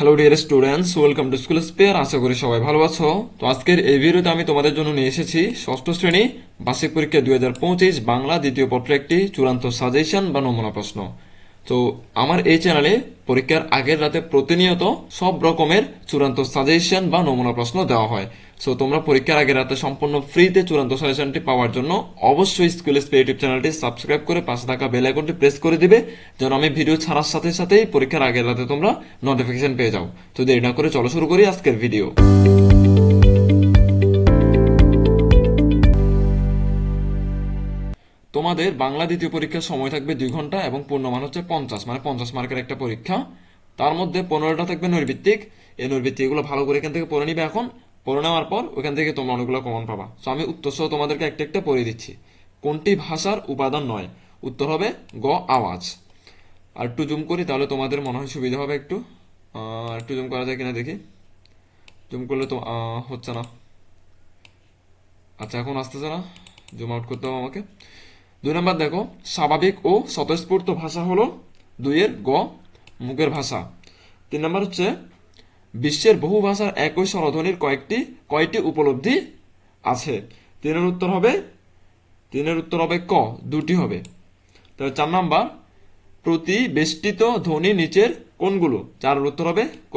Hello dear students welcome to school spare আশা করি সবাই ভালো আছো। তো আজকের এই ভিডিওতে আমি তোমাদের জন্য নিয়ে এসেছি ষষ্ঠ শ্রেণি, বার্ষিক পরীক্ষা দুই হাজার পঁচিশ, বাংলা দ্বিতীয় পত্র একটি চূড়ান্ত সাজেশন বা নমুনা প্রশ্ন। তো আমার এই চ্যানেলে পরীক্ষার আগের রাতে প্রতিনিয়ত সব রকমের চূড়ান্ত সাজেশন বা নমুনা প্রশ্ন দেওয়া হয়। সো তোমরা পরীক্ষার আগের রাতে সম্পূর্ণ ফ্রিতে চূড়ান্ত সাজেশনটি পাওয়ার জন্য অবশ্যই স্কুল স্পে ইউটিউব চ্যানেলটি সাবস্ক্রাইব করে পাশে থাকা বেল আইকনটি প্রেস করে দিবে, যেন আমি ভিডিও ছাড়ার সাথে সাথেই পরীক্ষার আগের রাতে তোমরা নোটিফিকেশন পেয়ে যাও। তো দেরি না করে চলো শুরু করি আজকের ভিডিও তোমাদের বাংলা দ্বিতীয় পরীক্ষার সময় থাকবে দুই ঘণ্টা এবং পূর্ণমান হচ্ছে পঞ্চাশ মানে পঞ্চাশ মার্কের একটা পরীক্ষা। তার মধ্যে পনেরোটা থাকবে নৈর্ভিত্তিক এই নৈর্ভিত্তিক এগুলো ভালো করে এখান থেকে পড়ে নিবে এখন। পড়ে নেওয়ার পর ওখান থেকে তোমরা অনেকগুলো কমন পাবা। সো আমি উত্তর সহ তোমাদেরকে একটা একটা পড়ে দিচ্ছি। কোনটি ভাষার উপাদান নয়? উত্তর হবে গ, আওয়াজ। আর একটু জুম করি, তাহলে তোমাদের মনে হয় সুবিধা হবে একটু। একটু জুম করা যায় কিনা দেখি। জুম করলে তো হচ্ছে না। আচ্ছা এখন আসতেছে না। জুম আউট করতে হবে আমাকে। দুই নম্বর দেখো, স্বাভাবিক ও স্বতঃস্ফূর্ত ভাষা হলো দুইয়ের গ, মুখের ভাষা। তিন নম্বর হচ্ছে বিশ্বের বহু ভাষার একই স্বরধ্বনির কয়েকটি, কয়টি উপলব্ধি আছে? তিনের উত্তর হবে, তিনের উত্তর হবে ক, দুটি হবে। তাহলে চার নাম্বার, প্রতিবেষ্টিত ধ্বনি নিচের কোনগুলো? চার উত্তর হবে ক।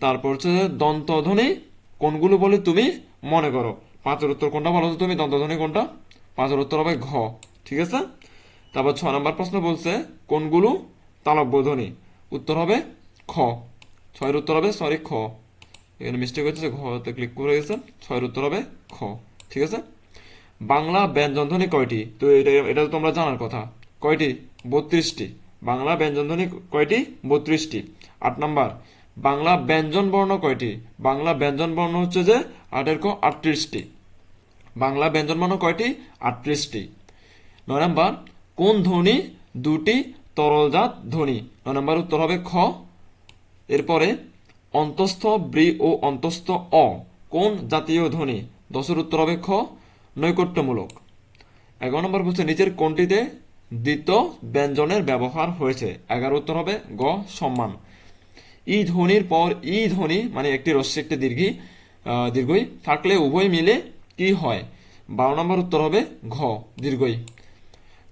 তারপর হচ্ছে দন্তধ্বনি, কোনগুলো বলে তুমি মনে করো? পাঁচের উত্তর কোনটা বলো তুমি? দন্তধ্বনি কোনটা? পাঁচের উত্তর হবে ঘ। ঠিক আছে? তারপর ছ নম্বর প্রশ্ন বলছে, কোনগুলো তালব্য ধ্বনি উত্তর হবে খ। ছয়ের উত্তর হবে সরি খ। এখানে মিস্টেক হচ্ছে ঘতে ক্লিক করে গেছে ছয়ের উত্তর হবে খ, ঠিক আছে? বাংলা ব্যঞ্জনধ্বনি কয়টি? তো এটা এটা তোমরা জানার কথা। কয়টি? বত্রিশটি। বাংলা ব্যঞ্জনধ্বনি কয়টি? বত্রিশটি। আট নাম্বার, বাংলা ব্যঞ্জন বর্ণ কয়টি? বাংলা ব্যঞ্জন বর্ণ হচ্ছে যে আটের ক আটত্রিশটি। বাংলা ব্যঞ্জন বর্ণ কয়টি? আটত্রিশটি। নয় নাম্বার, কোন ধ্বনি দুটি তরলজাত ধ্বনি? নয় নাম্বার উত্তর হবে খ এরপরে, অন্তস্থ ব্রি ও অন্তস্থ অ, কোন জাতীয় ধ্বনি? দশের উত্তর হবে খ, নৈকট্যমূলক। এগারো নম্বর বলছে নিচের কোনটিতে দ্বিত ব্যঞ্জনের ব্যবহার হয়েছে? এগারো উত্তর হবে গ, সম্মান। ই ধ্বনির পর, ই ধ্বনি মানে একটি রস্যি একটি দীর্ঘি দীর্ঘই, থাকলে উভয় মিলে কি হয়? বারো নম্বর উত্তর হবে ঘ, দীর্ঘই।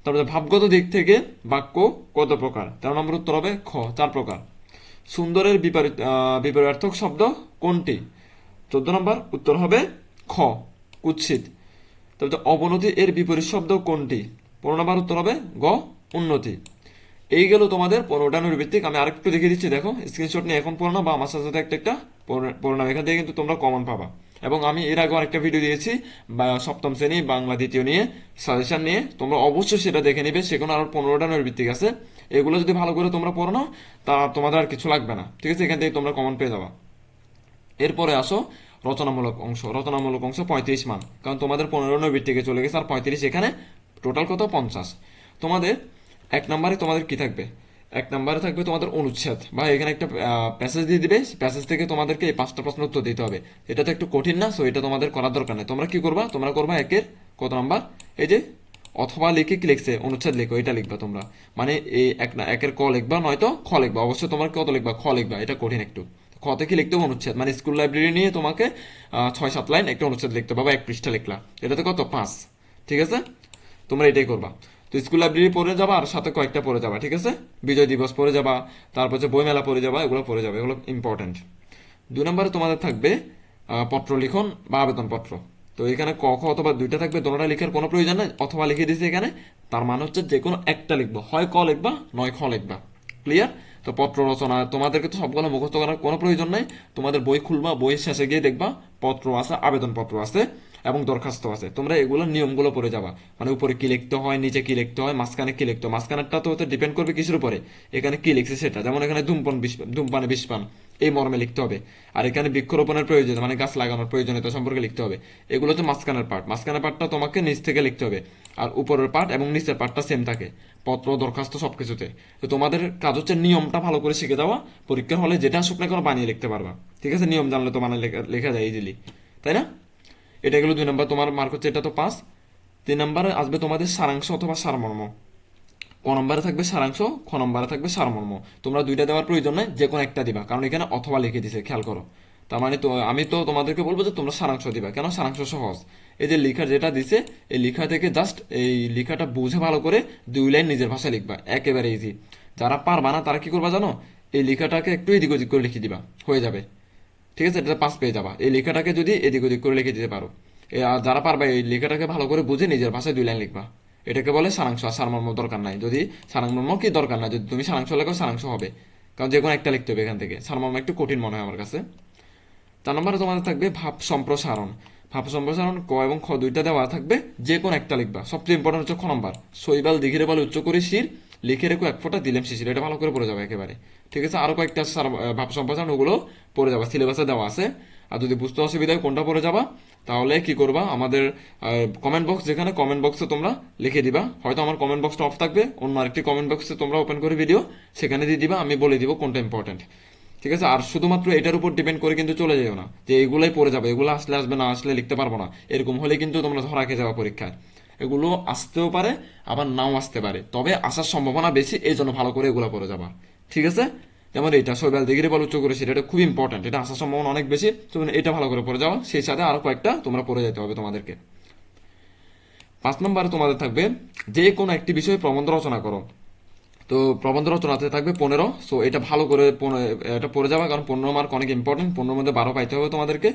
তারপরে ভাবগত দিক থেকে বাক্য কত প্রকার? তেরো নম্বর উত্তর হবে খ, চার প্রকার। সুন্দরের বিপরীত বিপরীতার্থক শব্দ কোনটি? চোদ্দ নম্বর, উত্তর হবে খ, কুৎসিত। তারপরে অবনতি এর বিপরীত শব্দ কোনটি? পনেরো নম্বর, উত্তর হবে গ, উন্নতি। এই গেল তোমাদের পনেরোটা নির্ভিত্তিক আমি আরেকটু দেখে দিচ্ছি, দেখো স্ক্রিনশট নিয়ে এখন পড়ো না, বা আমার সাথে সাথে একটা একটা পড়ো না। এখান থেকে কিন্তু তোমরা কমন পাবা। এবং আমি এর আগে আরেকটা ভিডিও দিয়েছি সপ্তম শ্রেণি, বাংলা দ্বিতীয় নিয়ে সাজেশন নিয়ে। তোমরা অবশ্যই সেটা দেখে নিবে, সেখানে আরও পনেরোটা নৈর্ভিত্তিক আছে। এগুলো যদি ভালো করে তোমরা পড়ো নাও তা তোমাদের আর কিছু লাগবে না। ঠিক আছে? এখান থেকে তোমরা কমন পেয়ে যাবা। এরপরে আসো, রচনামূলক অংশ। রচনামূলক অংশ পঁয়ত্রিশ মান। কারণ তোমাদের পনেরো নব্বই থেকে চলে গেছে, আর পঁয়ত্রিশ এখানে টোটাল কত? পঞ্চাশ। তোমাদের এক নম্বরে তোমাদের কি থাকবে? এক নম্বরে থাকবে তোমাদের অনুচ্ছেদ। বা এখানে একটা প্যাসেজ দিয়ে দিবে। প্যাসেজ থেকে তোমাদেরকে এই পাঁচটা প্রশ্ন উত্তর দিতে হবে। এটা তো একটু কঠিন না সো এটা তোমাদের করার দরকার নেই। তোমরা কি করবা? তোমরা করবা একের, কত নাম্বার? এই যে, অথবা লিখে কি লিখছে? অনুচ্ছেদ লিখো, এটা লিখবা তোমরা। মানে এই এক না, একের ক লিখবা, নয়তো খ লিখবা। অবশ্যই তোমার কত লিখবা? খ লিখবা, এটা কঠিন একটু। খ থেকে লিখতে হবে? অনুচ্ছেদ। মানে স্কুল লাইব্রেরি নিয়ে তোমাকে ছয়, সাত লাইন একটা অনুচ্ছেদ লিখতে হবে এক পৃষ্ঠা লিখলা। এটাতে কত? পাঁচ। ঠিক আছে? তোমরা এটাই করবা। তো স্কুল লাইব্রেরি পড়ে যাবা আর সাথে কয়েকটা পড়ে যাবা, ঠিক আছে? বিজয় দিবস পড়ে যাবা, তারপর হচ্ছে বইমেলা পড়ে যাবা, এগুলো পড়ে যাবে, এগুলো ইম্পর্টেন্ট দুই নম্বরে তোমাদের থাকবে পত্র লিখন বা আবেদনপত্র। তো এখানে ক, খ অথবা দুইটা থাকবে তোমরা লিখার কোনো প্রয়োজন নেই, অথবা লিখে দিয়েছি এখানে, তার মানে হচ্ছে যে কোনো একটা লিখব, হয় ক লিখবা, নয় খ লিখবা। ক্লিয়ার তো পত্র রচনা, তোমাদেরকে তো সবগুলো মুখস্থ করার কোনো প্রয়োজন নাই, তোমাদের বই খুলবা বই শেষে গিয়ে দেখবা, পত্র আছে, আবেদনপত্র আছে। এবং দরখাস্ত আছে। তোমরা এগুলো নিয়মগুলো পড়ে যাবা। মানে উপরে কি লিখতে হয়, নিচে কি লিখতে হয়, মাঝখানে কি লিখতে হয়। মাঝখানেরটা তো হতে ডিপেন্ড করবে কিসের উপরে। এখানে কি লিখছে সেটা। যেমন এখানে ধূমপান ধূমপানে বিষপান এই মর্মে লিখতে হবে। আর এখানে বৃক্ষরোপণের প্রয়োজন মানে গাছ লাগানোর প্রয়োজনীয়তা সম্পর্কে লিখতে হবে। এগুলো হচ্ছে মাঝখানের পার্ট মাঝখানের পার্টটা তোমাকে নিচ থেকে লিখতে হবে। আর উপরের পার্ট এবং নিচের পার্টটা সেম থাকে। পত্র, দরখাস্ত, সবকিছুতে। তো তোমাদের কাজ হচ্ছে নিয়মটা ভালো করে শিখে দেওয়া পরীক্ষার হলে যেটা আসুক না কোনো বানিয়ে লিখতে পারবা। ঠিক আছে? নিয়ম জানলে তো লেখা যায় ইজিলি তাই না? এটা গেলো দুই নম্বর, তোমার মার্ক হচ্ছে এটা তো পাস তিন নম্বরে আসবে তোমাদের সারাংশ অথবা সারমর্ম। ক নম্বরে থাকবে সারাংশ, খ নম্বরে থাকবে সারমর্ম। তোমরা দুইটা দেওয়ার প্রয়োজন নাই যে কোনো একটা দিবা, কারণ এখানে অথবা লিখে দিছে, খেয়াল করো। তার মানে তো আমি তো তোমাদেরকে বলব যে তোমরা সারাংশ দিবা, কেন সারাংশ সহজ? এই যে লেখা যেটা দিছে, এই লেখা থেকে জাস্ট এই লেখাটা বুঝে ভালো করে দুই লাইন নিজের ভাষায় লিখবা, একেবারে ইজি যারা পারবা না, তারা কি করবা জানো? এই লেখাটাকে একটু এদিক ওদিক করে লিখে দিবা, হয়ে যাবে। ঠিক আছে, এটা পাস পেয়ে যাবা। এই লেখাটাকে যদি এদিক ওদিক করে লিখে দিতে পারো। যারা পারবা, এই লেখাটাকে ভালো করে বুঝে নিজের ভাষায় দুই লাইন লিখবা। এটাকে বলে সারাংশ, আর সারমর্ম দরকার নাই। যদি সারাংমর্ম কি দরকার নাই? যদি তুমি সারাংশ লেখো, সারাংশ হবে। কারণ যে কোনো একটা লিখতে হবে এখান থেকে। সারমর্ম একটু কঠিন মনে হয় আমার কাছে। চার নম্বরে তোমাদের থাকবে ভাব সম্প্রসারণ। ভাব সম্প্রসারণ, ক এবং খ দুইটা দেওয়া থাকবে, যে কোনো একটা লিখবা। সবচেয়ে ইম্পর্টেন্ট হচ্ছে খ নম্বর। শৈবাল দিঘিরে বলে উচ্চ করে শির লিখে রেখো, এক ফোঁটা দিলেম শিশির, এটা ভালো করে পড়ে যাবে একেবারে। ঠিক আছে? আরও কয়েকটা ভাব সম্প্রসারণ ওগুলো পড়ে যাবা, সিলেবাসে দেওয়া আছে। আর যদি বুঝতে অসুবিধা হয় কোনটা পড়ে যাবা, তাহলে কি করবা? আমাদের কমেন্ট বক্স যেখানে কমেন্ট বক্সে তোমরা লিখে দিবা। হয়তো আমার কমেন্ট বক্সটা অফ থাকবে, অন্য আরেকটি কমেন্ট বক্সে তোমরা ওপেন করে ভিডিও সেখানে দিয়ে দিবা, আমি বলে দিব কোনটা ইম্পর্টেন্ট ঠিক আছে? আর শুধুমাত্র এটার উপর ডিপেন্ড করে কিন্তু চলে যেও না, যে এগুলাই পড়ে যাবে, এগুলো আসলে আসবে, না আসলে লিখতে পারব না। এরকম হলে কিন্তু তোমরা ধরা খেয়ে যাওয়া পরীক্ষায়। এগুলো আসতেও পারে, আবার নাও আসতে পারে। তবে আসার সম্ভাবনা বেশি, এই জন্য ভালো করে এগুলো পড়ে যাবা। ঠিক আছে? যেমন এটা সৈবাল দিগিরে বল উচ্চ করে সেটা, এটা খুব ইম্পর্টেন্ট এটা আসার সম্ভাবনা অনেক বেশি তুমি এটা ভালো করে পরে যাও। সেই সাথে আরও কয়েকটা তোমরা পড়ে যেতে হবে তোমাদেরকে। পাঁচ নম্বরে তোমাদের থাকবে, যে কোনো একটি বিষয়ে প্রবন্ধ রচনা করো। তো প্রবন্ধ রচনাতে থাকবে পনেরো। সো এটা ভালো করে এটা পড়ে যাবে, কারণ পনেরো মার্ক অনেক ইম্পর্টেন্ট পনেরোর মধ্যে বারো পাইতে হবে তোমাদেরকে।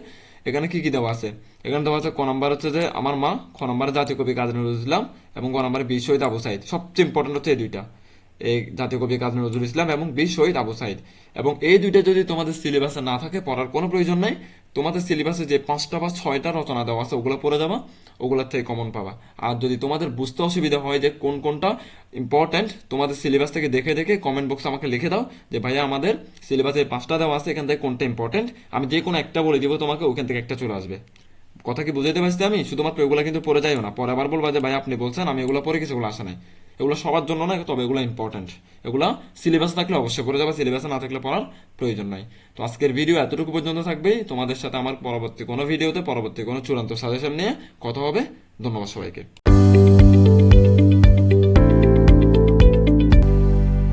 এখানে কি কি দেওয়া আছে? এখানে দেওয়া আছে ক নম্বর হচ্ছে যে, আমার মা খ নম্বরে জাতীয় কবি কাজী নজরুল ইসলাম এবং ক নম্বরে বিশ্বহিত আবু সাইদ। সবচেয়ে ইম্পর্টেন্ট হচ্ছে এই দুইটা। জাতীয় কবি কাজী নজরুল ইসলাম এবং বি শহীদ আবু সাইদ। এবং এই দুইটা যদি তোমাদের সিলেবাসে না থাকে, পড়ার কোনো প্রয়োজন নাই। তোমাদের সিলেবাসে যে পাঁচটা বা ছয়টা রচনা দেওয়া আছে, ওগুলো পড়ে যাবা, ওগুলোর থেকে কমন পাবা। আর যদি তোমাদের বুঝতে অসুবিধা হয় যে কোন কোনটা ইম্পর্টেন্ট তোমাদের সিলেবাস থেকে দেখে দেখে কমেন্ট বক্সে আমাকে লিখে দাও যে, ভাইয়া, আমাদের সিলেবাসে পাঁচটা দেওয়া আছে, এখান থেকে কোনটা ইম্পর্টেন্ট আমি যে কোনো একটা বলে দিব, তোমাকে ওখান থেকে একটা চলে আসবে। কথা কি বুঝাইতে পারছি আমি? শুধুমাত্র এগুলো কিন্তু পরে যাইও না। পরে আবার বলবা যে, ভাই, আপনি বলছেন, আমি এগুলো পরে কিছু এগুলো আসে নাই। এগুলো সবার জন্য নয়, তবে এগুলো ইম্পর্টেন্ট এগুলো সিলেবাস থাকলে অবশ্যই পড়ে যাবে সিলেবাস না থাকলে পড়ার প্রয়োজন নাই। তো আজকের ভিডিও এতটুকু পর্যন্ত থাকবে। তোমাদের সাথে আমার পরবর্তী কোনো ভিডিওতে পরবর্তী কোনো চূড়ান্ত সাজেশন নিয়ে কথা হবে। ধন্যবাদ সবাইকে।